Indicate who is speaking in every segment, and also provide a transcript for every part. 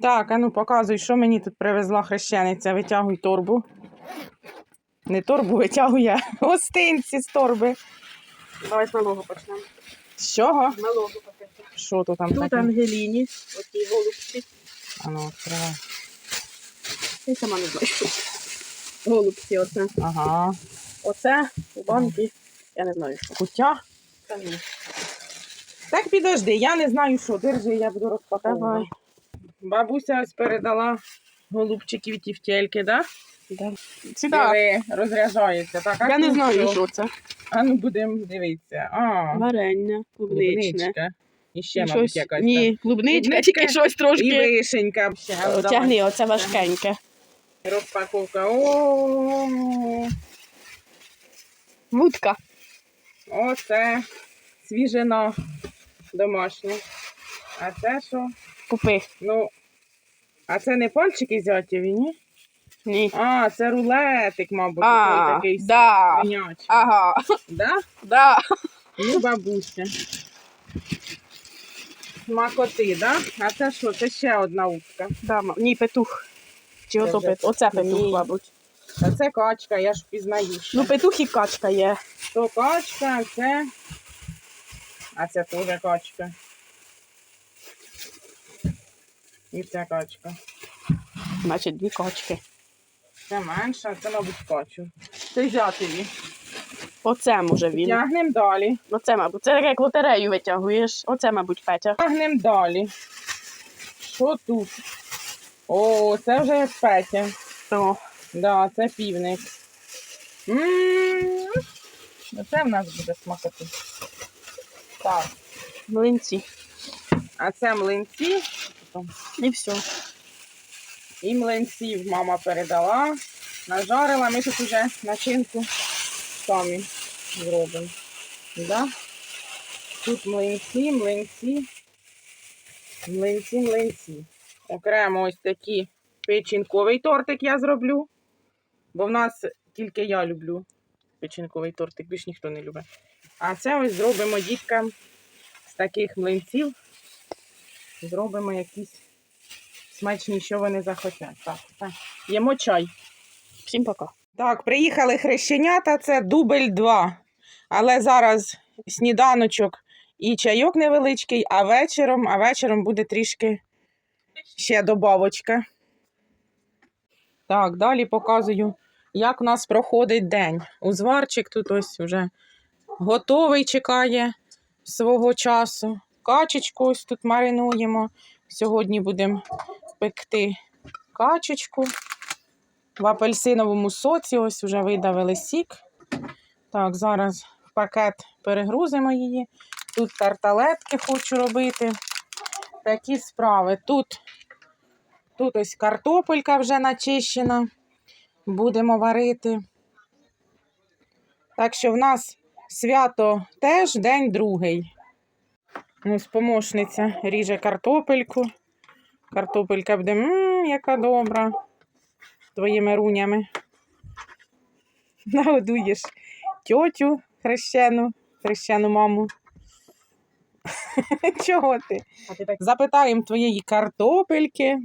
Speaker 1: Так, а ну показуй, що мені тут привезла хрещениця. Витягуй торбу. Не торбу витягує, гостинці з торби.
Speaker 2: Давай з малого почнемо.
Speaker 1: З чого?
Speaker 2: З малого пакету.
Speaker 1: Що тут там
Speaker 2: Тут
Speaker 1: таке?
Speaker 2: Ангеліні, оті голубці.
Speaker 1: А ну, відкривай.
Speaker 2: Я сама не знаю. Голубці оце.
Speaker 1: Ага.
Speaker 2: Оце у банки. Я не знаю, що.
Speaker 1: Кутя.
Speaker 2: Та ні.
Speaker 1: Так підожди, я не знаю, що. Держи, я буду розпаковувати.
Speaker 2: Давай.
Speaker 1: Бабуся ось передала голубчиків тівтєльки, да?
Speaker 2: Да.
Speaker 1: Диви, розряджається. Так, а
Speaker 2: Я не
Speaker 1: тут
Speaker 2: знаю, що це.
Speaker 1: А ну будемо дивитися. А,
Speaker 2: Варення, клубничне.
Speaker 1: клубничка. І ще,
Speaker 2: І
Speaker 1: мабуть,
Speaker 2: щось-
Speaker 1: якась.
Speaker 2: Ні, клубничка,
Speaker 1: Клубничка
Speaker 2: тільки щось.
Speaker 1: І
Speaker 2: трошки.
Speaker 1: вишенька. Ще,
Speaker 2: О,
Speaker 1: давай.
Speaker 2: Тягни, оце важкеньке.
Speaker 1: Розпаковка. О,
Speaker 2: Вудка.
Speaker 1: оце свіжина домашня. А це що?
Speaker 2: Купи.
Speaker 1: Ну, а це не пальчики зятєві, ні?
Speaker 2: Ні.
Speaker 1: А, це рулетик, мабуть,
Speaker 2: А,
Speaker 1: такий,
Speaker 2: да.
Speaker 1: свинячий.
Speaker 2: Ага.
Speaker 1: Да?
Speaker 2: Да.
Speaker 1: Ну, бабуся. Смакоти, да? А це що? Це ще одна утка.
Speaker 2: Да, ма- ні, петух. Чи ото
Speaker 1: вже-
Speaker 2: петух? Оце петух,
Speaker 1: Ні.
Speaker 2: мабуть.
Speaker 1: А це качка, я ж впізнаю. ще.
Speaker 2: Ну, петух і качка є.
Speaker 1: То качка, а це. А це теж качка. І це качка.
Speaker 2: Значить, дві качки.
Speaker 1: Це менша, це, мабуть, качу. Це взятиві.
Speaker 2: Оце може він.
Speaker 1: Тягнемо далі.
Speaker 2: Оце, мабуть. Це як лотерею витягуєш. Оце, мабуть, Петя.
Speaker 1: Тягнемо далі. Що тут? О, це вже як Петя.
Speaker 2: О,
Speaker 1: Да, це півник. М, Оце в нас буде смакоти. Так,
Speaker 2: млинці.
Speaker 1: а це млинці.
Speaker 2: І все.
Speaker 1: І млинців мама передала. Нажарила, ми тут уже начинку самі зробимо. Да? Тут млинці, млинці, млинці, млинці. Окремо ось такі печінковий тортик я зроблю. Бо в нас тільки я люблю печінковий тортик, більш ніхто не любить. А це ось зробимо діткам з таких млинців. Зробимо якісь смачні, що вони захотять. Так, так. Їмо чай.
Speaker 2: Всім пока.
Speaker 1: Так, приїхали хрещенята, це дубль 2. Але зараз сніданочок і чайок невеличкий, а вечором, а вечором буде трішки ще добавочка. Так, далі показую, як у нас проходить день. Узварчик тут ось вже готовий, чекає свого часу. Качечку ось тут маринуємо. Сьогодні будемо пекти качечку. В апельсиновому соці ось вже видавили сік. Так, зараз пакет перегрузимо її. Тут тарталетки хочу робити. Такі справи. Тут, тут ось картопелька вже начищена. Будемо варити. Так що в нас свято теж день другий. Ось помощниця ріже картопельку. Картопелька буде, м яка добра твоїми рунями. Нагодуєш тьотю хрещену, хрещену маму. Чого ти? Запитаємо твоєї картопельки.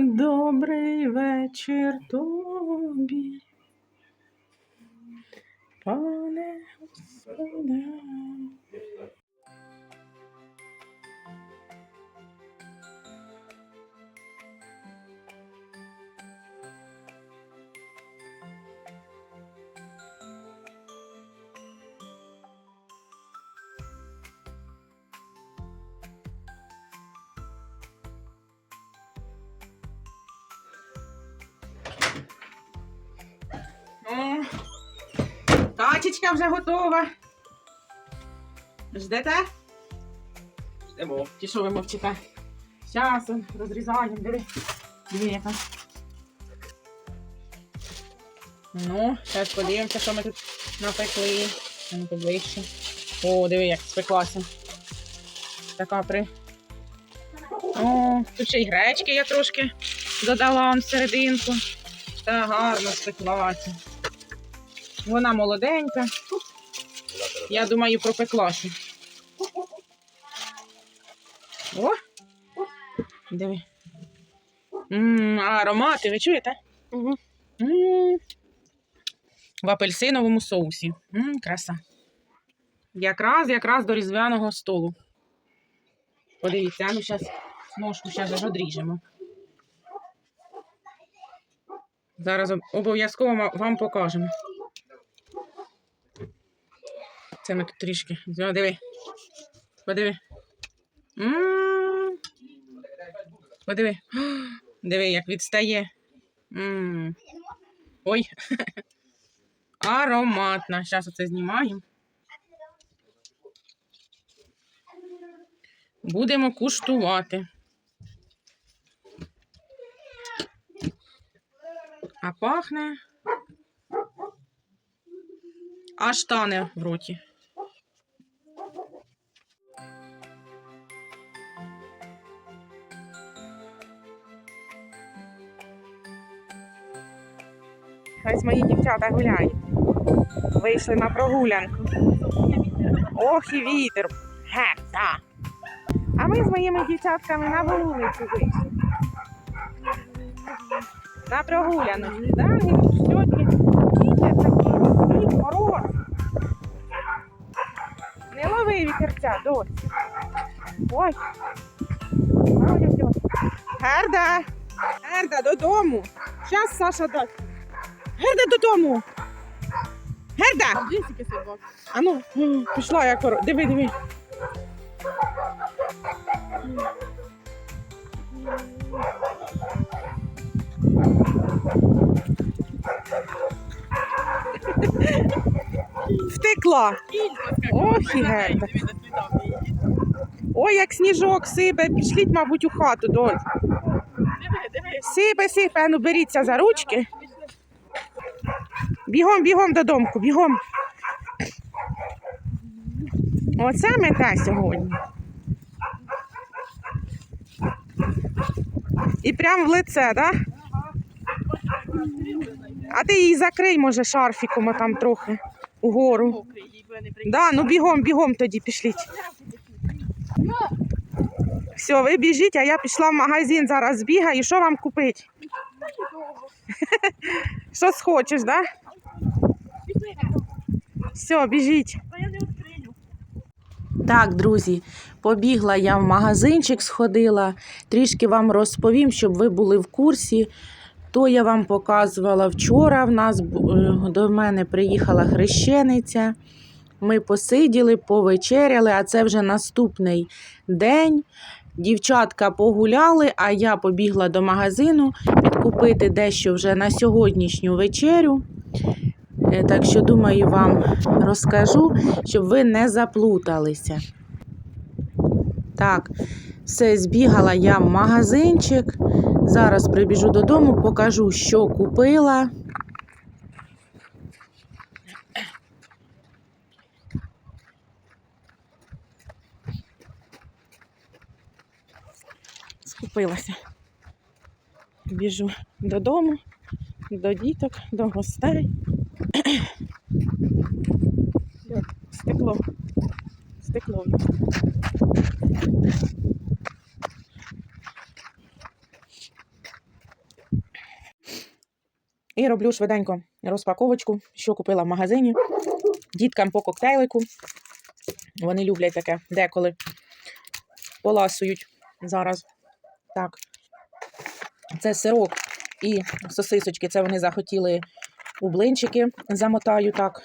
Speaker 1: Добрий вечір Водичка вже готова. Ждете? Ждемо. Ті, що ви мовчите. Зараз розрізаємо, диви. Диви, яка. Ну, зараз подивимося, що ми тут напекли. Ну, поближче. О, диви, як спеклася. Така при. О, тут ще й гречки я трошки додала он всерединку. Та гарно спеклася. Вона молоденька. Я думаю, пропеклася. О! Диви. М, аромати, ви чуєте?
Speaker 2: Угу.
Speaker 1: М, В апельсиновому соусі. М, краса. Якраз, якраз до різдвяного столу. Подивіться, ну зараз ножку зараз одріжемо. Зараз обов'язково вам покажемо. Це ми тут трішки. Диви. Подиви. М. Подиви. Диви, як відстає. Ой. Ароматна. Зараз оце знімаємо. Будемо куштувати. А пахне. Аж тане в роті. Ось мої дівчата гуляють. Вийшли на прогулянку. Ох, і вітер. Ге, та. А ми з моїми дівчатками на вулицю вийшли. На прогулянку. Сьогодні вітер такий, і мороз. Не лови вітерця, дось. Ой. Герда! Герда, додому. Зараз Саша дасть. Герда додому. Герда!
Speaker 2: Десики собак.
Speaker 1: А ну, пішла я коро. Диви, диви. Втекла. Ох, і герда. Ой, як сніжок сипе, пішліть, мабуть, у хату, доль. Сипе, сипе, ну беріться за ручки. Бігом, бігом додому, бігом. Оце мета сьогодні. І прям в лице, так? Да? А ти її закрий, може, шарфіком там трохи угору. Да, ну бігом, бігом тоді пішліть. Все, ви біжіть, а я пішла в магазин, зараз збігаю. Що вам купити? Що схочеш, так? Да? Все, біжіть.
Speaker 3: Так, друзі, побігла я в магазинчик, сходила, трішки вам розповім, щоб ви були в курсі. То я вам показувала вчора. В нас е, до мене приїхала хрещениця. Ми посиділи, повечеряли, а це вже наступний день. Дівчатка погуляли, а я побігла до магазину підкупити дещо вже на сьогоднішню вечерю. Е, Так що, думаю, вам розкажу, щоб ви не заплуталися. Так, все, збігала я в магазинчик. Зараз прибіжу додому, покажу, що купила.
Speaker 1: Скупилася. Біжу додому, до діток, до гостей. Стекло. Стекло. І роблю швиденько розпаковочку, що купила в магазині. Діткам по коктейлику. Вони люблять таке деколи. Поласують зараз. Так. Це сирок і сосисочки. Це вони захотіли у блинчики. Замотаю так.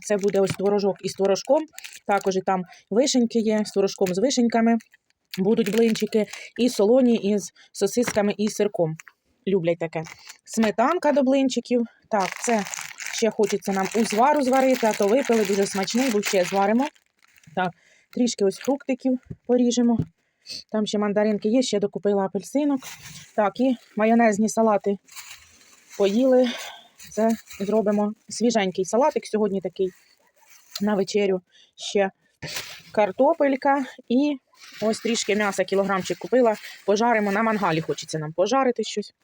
Speaker 1: Це буде ось творожок із творожком. Також і там вишеньки є з творожком з вишеньками. Будуть блинчики. І солоні із сосисками і сирком. Люблять таке. Сметанка до блинчиків. Так, це ще хочеться нам узвару зварити, а то випили дуже смачний, бо ще зваримо. Так, трішки ось фруктиків поріжемо. Там ще мандаринки є, ще докупила апельсинок. Так, і майонезні салати поїли. Це зробимо свіженький салатик сьогодні такий на вечерю. Ще картопелька і ось трішки м'яса, кілограмчик купила. Пожаримо на мангалі. Хочеться нам пожарити щось.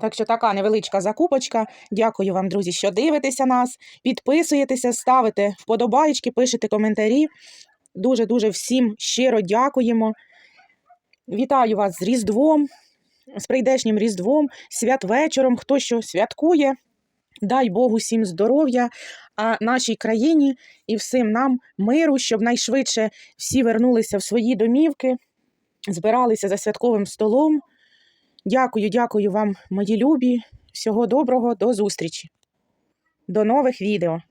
Speaker 1: Так що така невеличка закупочка. Дякую вам, друзі, що дивитеся нас. Підписуєтеся, ставите вподобайки, пишете коментарі. Дуже-дуже всім щиро дякуємо. Вітаю вас з Різдвом, з прийдешнім Різдвом, святвечором, хто що святкує. Дай Богу всім здоров'я, а нашій країні і всім нам миру, щоб найшвидше всі вернулися в свої домівки, збиралися за святковим столом. Дякую, дякую вам, мої любі. Всього доброго, до зустрічі. До нових відео.